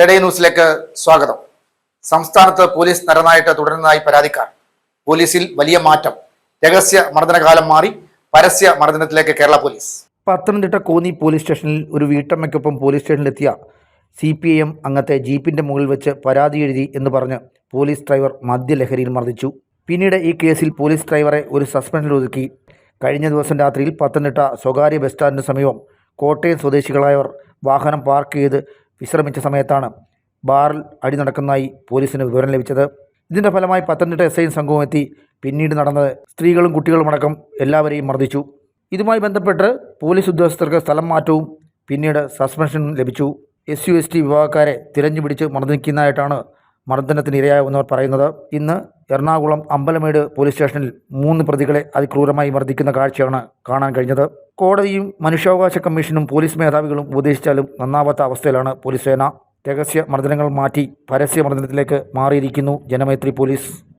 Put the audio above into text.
തെടേ ന്യൂസിലേക്ക് സ്വാഗതം. സംസ്ഥാനത്ത് പോലീസ് നരനായിട്ട് തുടരുന്നതായി പരാതിക്കാർ. പോലീസിൽ വലിയ മാറ്റം. രഹസ്യ മർദ്ദനകാലം മാറി. പരസ്യ മർദ്ദനത്തിലേക്ക് കേരള പോലീസ്. പത്തനംതിട്ട കോന്നി പോലീസ് സ്റ്റേഷനിൽ ഒരു വീട്ടമ്മയ്ക്കൊപ്പം പോലീസ് സ്റ്റേഷനിലെത്തിയ സി പി ഐ എം അംഗത്തെ ജീപ്പിന്റെ മുകളിൽ വെച്ച് പരാതി എഴുതി എന്ന് പറഞ്ഞ് പോലീസ് ഡ്രൈവർ മദ്യലഹരിയിൽ മർദ്ദിച്ചു. പിന്നീട് ഈ കേസിൽ പോലീസ് ഡ്രൈവറെ ഒരു സസ്പെൻഷൻ ഒതുക്കി. കഴിഞ്ഞ ദിവസം രാത്രിയിൽ പത്തനംതിട്ട സ്വകാര്യ ബസ് സ്റ്റാൻഡിന് സമീപം കോട്ടയം സ്വദേശികളായവർ വാഹനം പാർക്ക് ചെയ്ത് വിശ്രമിച്ച സമയത്താണ് ബാറിൽ അടി നടക്കുന്നതായി പോലീസിന് വിവരം ലഭിച്ചത്. ഇതിന്റെ ഫലമായി പത്തനംതിട്ട എസ് ഐ സംഘവും എത്തി. പിന്നീട് നടന്നത് സ്ത്രീകളും കുട്ടികളുമടക്കം എല്ലാവരെയും മർദ്ദിച്ചു. ഇതുമായി ബന്ധപ്പെട്ട് പോലീസ് ഉദ്യോഗസ്ഥർക്ക് സ്ഥലം മാറ്റവും പിന്നീട് സസ്പെൻഷനും ലഭിച്ചു. എസ് യു എസ് ടി വിഭാഗക്കാരെ തിരഞ്ഞുപിടിച്ച് മർദ്ദിക്കുന്നതായിട്ടാണ് മർദ്ദനത്തിന് ഇരയാവുന്നവർ പറയുന്നത്. ഇന്ന് എറണാകുളം അമ്പലമേട് പോലീസ് സ്റ്റേഷനിൽ മൂന്ന് പ്രതികളെ അതിക്രൂരമായി മർദ്ദിക്കുന്ന കാഴ്ചയാണ് കാണാൻ കഴിഞ്ഞത്. കോടതിയും മനുഷ്യാവകാശ കമ്മീഷനും പോലീസ് മേധാവികളും ഉപദേശിച്ചാലും നന്നാവാത്ത അവസ്ഥയിലാണ് പോലീസ് സേന. രഹസ്യ മർദ്ദനങ്ങൾ മാറ്റി പരസ്യ മർദ്ദനത്തിലേക്ക് മാറിയിരിക്കുന്നു ജനമൈത്രി പോലീസ്.